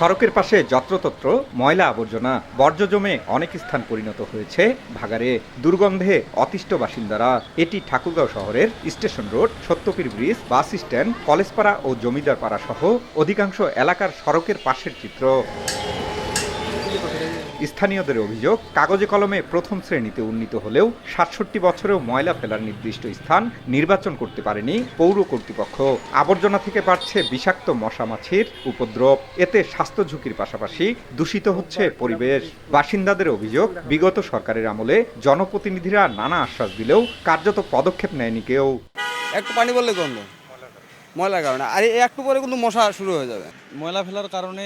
সড়কের পাশে যত্রতত্র ময়লা আবর্জনা, বর্জ্য জমে অনেক স্থান পরিণত হয়েছে ভাগারে দুর্গন্ধে অতিষ্ঠ বাসিন্দারা। এটি ঠাকুরগাঁও শহরের station road, Satyapir bridge, bus stand, Collegepara ও জমিদারপাড়া সহ অধিকাংশ এলাকার সড়কের পাশের চিত্র। স্থানীয়দের অভিযোগ, কাগজে কলমে প্রথম শ্রেণীতে উন্নীত হলেও সাতষট্টি বছরেও ময়লা ফেলার নির্দিষ্ট স্থান নির্বাচন করতে পারেনি পৌর কর্তৃপক্ষ। আবর্জনা থেকে বাড়ছে বিষাক্ত মশা মাছির উপদ্রব। এতে স্বাস্থ্য ঝুঁকির পাশাপাশি দূষিত হচ্ছে পরিবেশ। বাসিন্দাদের অভিযোগ, বিগত সরকারের আমলে জনপ্রতিনিধিরা নানা আশ্বাস দিলেও কার্যত পদক্ষেপ নেয়নি কেউ। একটু পানি বললে গন্ধ। ময়লার কারণে। আর এই একটু পরে কিন্তু মশা শুরু হয়ে যাবে। ময়লা ফেলার কারণে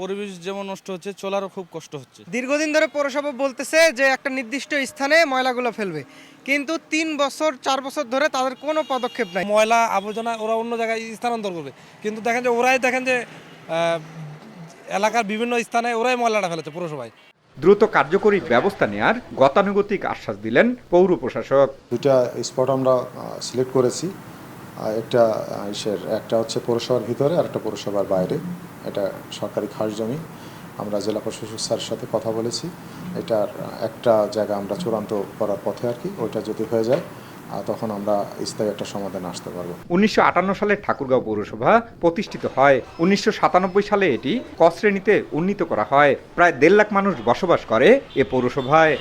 পরিবেশ যেমন নষ্ট হচ্ছে চলারও খুব কষ্ট হচ্ছে। দীর্ঘদিন ধরে পৌরসভা বলতেছে যে একটা নির্দিষ্ট স্থানে ময়লাগুলো ফেলবে। কিন্তু তিন বছর চার বছর ধরে তাদের কোনো পদক্ষেপ নাই। ময়লা আবর্জনা ওরা অন্য জায়গায় স্থানান্তর করবে। কিন্তু দেখেন যে ওরাই দেখেন যে এলাকার বিভিন্ন স্থানে ওরাই ময়লাটা ফেলেছে পৌরসভায়। দ্রুত কার্যকরী ব্যবস্থা নেয়ার গতানুগতিক আশ্বাস দিলেন পৌর প্রশাসক। দুটা স্পট আমরা সিলেক্ট করেছি। একটা ইসের, একটা হচ্ছে পৌরসভার ভিতরে আর একটা পৌরসভার বাইরে। এটা সরকারি খাস জমি। আমরা জেলা প্রশাসক স্যারের সাথে কথা বলেছি। এটার একটা জায়গা আমরা চূড়ান্ত করার পথে আর কি, ওইটা যদি হয়ে যায় তখন আমরা স্থায়ী একটা সমাধানে আসতে পারব। উনিশশো আটান্ন সালে ঠাকুরগাঁও পৌরসভা প্রতিষ্ঠিত হয়। উনিশশো সাতানব্বই সালে এটি ক শ্রেণীতে উন্নীত করা হয়। প্রায় দেড় লাখ মানুষ বসবাস করে এ পৌরসভায়।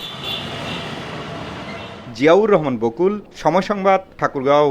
জিয়াউর রহমান বকুল, সময় সংবাদ, ঠাকুরগাঁও।